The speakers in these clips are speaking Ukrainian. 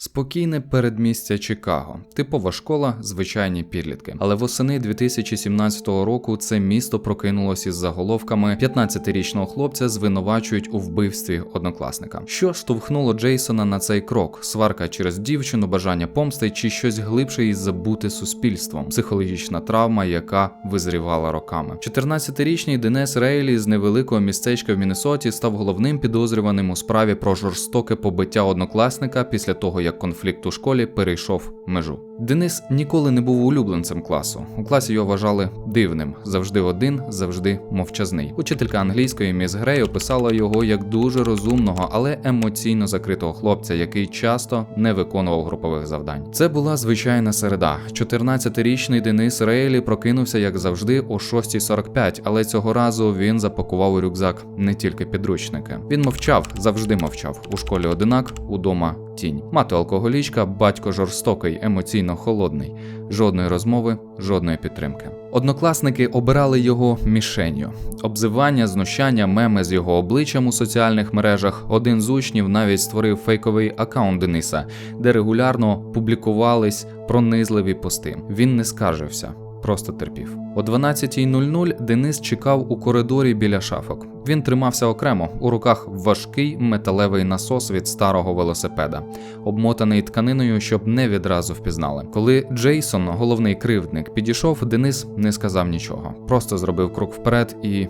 Спокійне передмістя Чикаго, типова школа, звичайні підлітки. Але восени 2017 року це місто прокинулось із заголовками 15-річного хлопця звинувачують у вбивстві однокласника. Що штовхнуло Джейсона на цей крок? Сварка через дівчину, бажання помсти чи щось глибше із забути суспільством, психологічна травма, яка визрівала роками. 14-річний Денес Рейлі з невеликого містечка в Міннесоті став головним підозрюваним у справі про жорстоке побиття однокласника після того, як конфлікт у школі перейшов межу. Денис ніколи не був улюбленцем класу. У класі його вважали дивним, завжди один, завжди мовчазний. Учителька англійської міс Грей описала його як дуже розумного, але емоційно закритого хлопця, який часто не виконував групових завдань. Це була звичайна середа. 14-річний Денис Рейлі прокинувся, як завжди, о 6.45, але цього разу він запакував у рюкзак не тільки підручники. Він мовчав, завжди мовчав. У школі одинак, удома тінь. Мати алкоголічка, батько жорстокий, емоційно холодний. Жодної розмови, жодної підтримки. Однокласники обирали його мішенню. Обзивання, знущання, меми з його обличчям у соціальних мережах. Один з учнів навіть створив фейковий аккаунт Дениса, де регулярно публікувались пронизливі пости. Він не скаржився. Просто терпів. О 12.00 Денис чекав у коридорі біля шафок. Він тримався окремо, у руках важкий металевий насос від старого велосипеда, обмотаний тканиною, щоб не відразу впізнали. Коли Джейсон, головний кривдник, підійшов, Денис не сказав нічого, просто зробив крок вперед і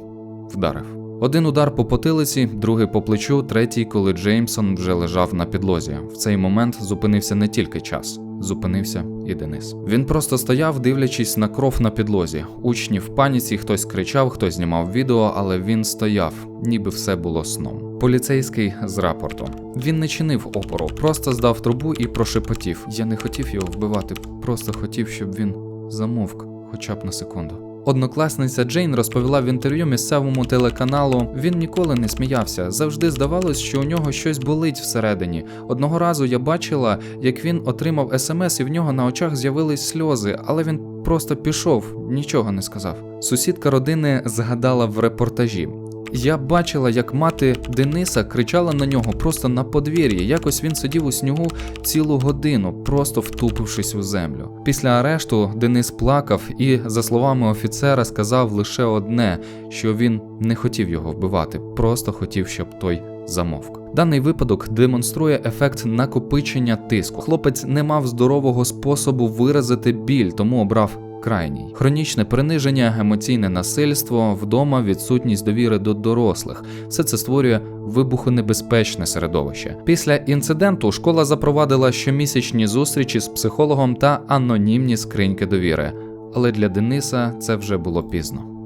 вдарив. Один удар по потилиці, другий по плечу, третій, коли Джеймсон вже лежав на підлозі. В цей момент зупинився не тільки час. Зупинився і Денис. Він просто стояв, дивлячись на кров на підлозі. Учні в паніці, хтось кричав, хтось знімав відео, але він стояв, ніби все було сном. Поліцейський з рапорту. Він не чинив опору, просто здав трубу і прошепотів. Я не хотів його вбивати, просто хотів, щоб він замовк, хоча б на секунду. Однокласниця Джейн розповіла в інтерв'ю місцевому телеканалу: він ніколи не сміявся. Завжди здавалось, що у нього щось болить всередині. Одного разу я бачила, як він отримав смс, і в нього на очах з'явились сльози, але він просто пішов, нічого не сказав. Сусідка родини згадала в репортажі. Я бачила, як мати Дениса кричала на нього просто на подвір'ї. Якось він сидів у снігу цілу годину, просто втупившись у землю. Після арешту Денис плакав і, за словами офіцера, сказав лише одне: що він не хотів його вбивати, просто хотів, щоб той замовк. Даний випадок демонструє ефект накопичення тиску. Хлопець не мав здорового способу виразити біль, тому обрав крайній. Хронічне приниження, емоційне насильство, вдома відсутність довіри до дорослих. Все це створює вибухонебезпечне середовище. Після інциденту школа запровадила щомісячні зустрічі з психологом та анонімні скриньки довіри. Але для Дениса це вже було пізно.